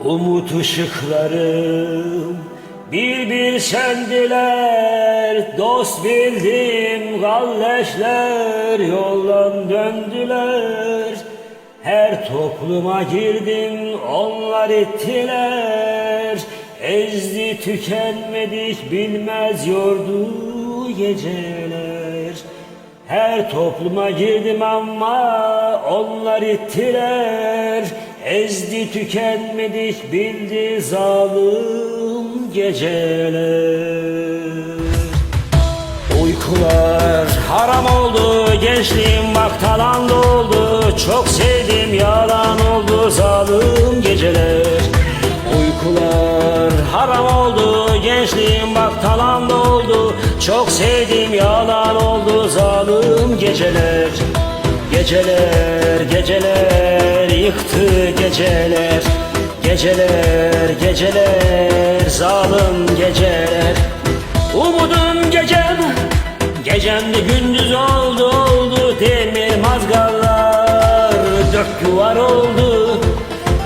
Umut ışıklarım bir bir söndüler Dost bildim galleşler yoldan döndüler. Her topluma girdim onlar ettiler. Ezdi tükenmedik bilmez yordu geceler. Her topluma girdim ama onlar ittiler Ezdi tükenmedik bildi zalim geceler. Uykular haram oldu gençliğim bak talan oldu Çok sevdim yalan oldu zalim geceler. Uykular haram oldu gençliğim bak talan oldu Çok sevdim yalan oldu zalim geceler Geceler geceler yıktı geceler. Geceler geceler zalim geceler. Umudum gecem Gecemde gündüz oldu oldu Demir mazgallar Dört duvar oldu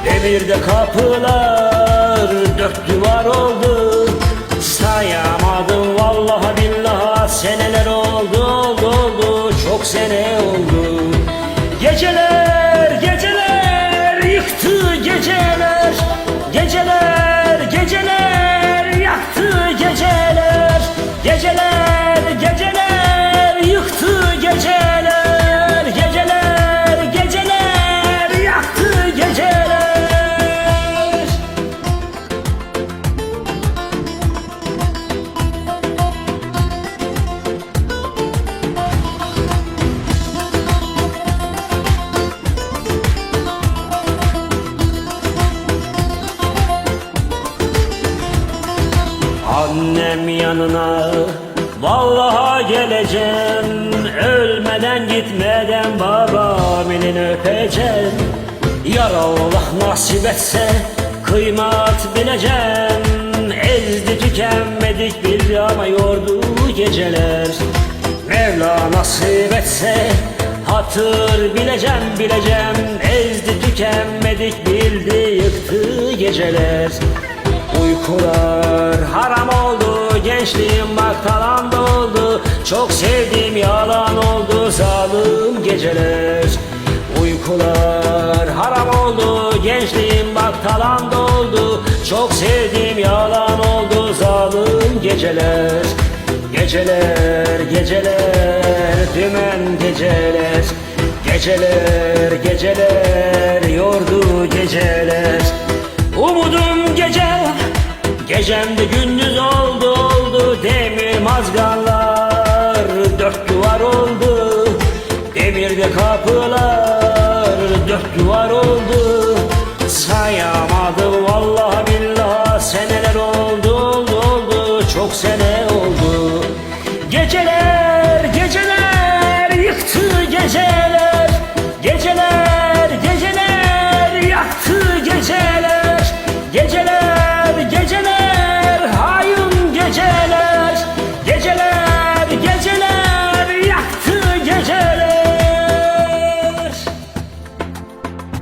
Demirde kapılar. Dört duvar oldu Sayamadım vallahi billahi Seneler oldu oldu oldu Çok sene oldu Geceler geceler Yıktı geceler Annem yanına? Vallaha geleceğim Ölmeden gitmeden babam elini öpeceğim. Yar Allah nasip etse Kıymat bileceğim. Ezdi tükenmedik bir ama yordu geceler. Mevla nasip etse Hatır bileceğim bileceğim. Ezdi tükenmedik bildi yıktı geceler. Uykular Gençliğim bak talan doldu Çok sevdiğim yalan oldu. Zalim geceler Uykular haram oldu. Gençliğim bak talan doldu Çok sevdiğim yalan oldu. Zalim geceler Geceler geceler Dümen geceler. Geceler geceler Yordu geceler. Umudum gece Gecemde gündüz oldu mazgallar Dört duvar oldu. Demirde kapılar Dört duvar oldu. Sayamadım vallahi billahi Seneler oldu oldu oldu Çok sene oldu. Geceler geceler Yıktı geceler. Geceler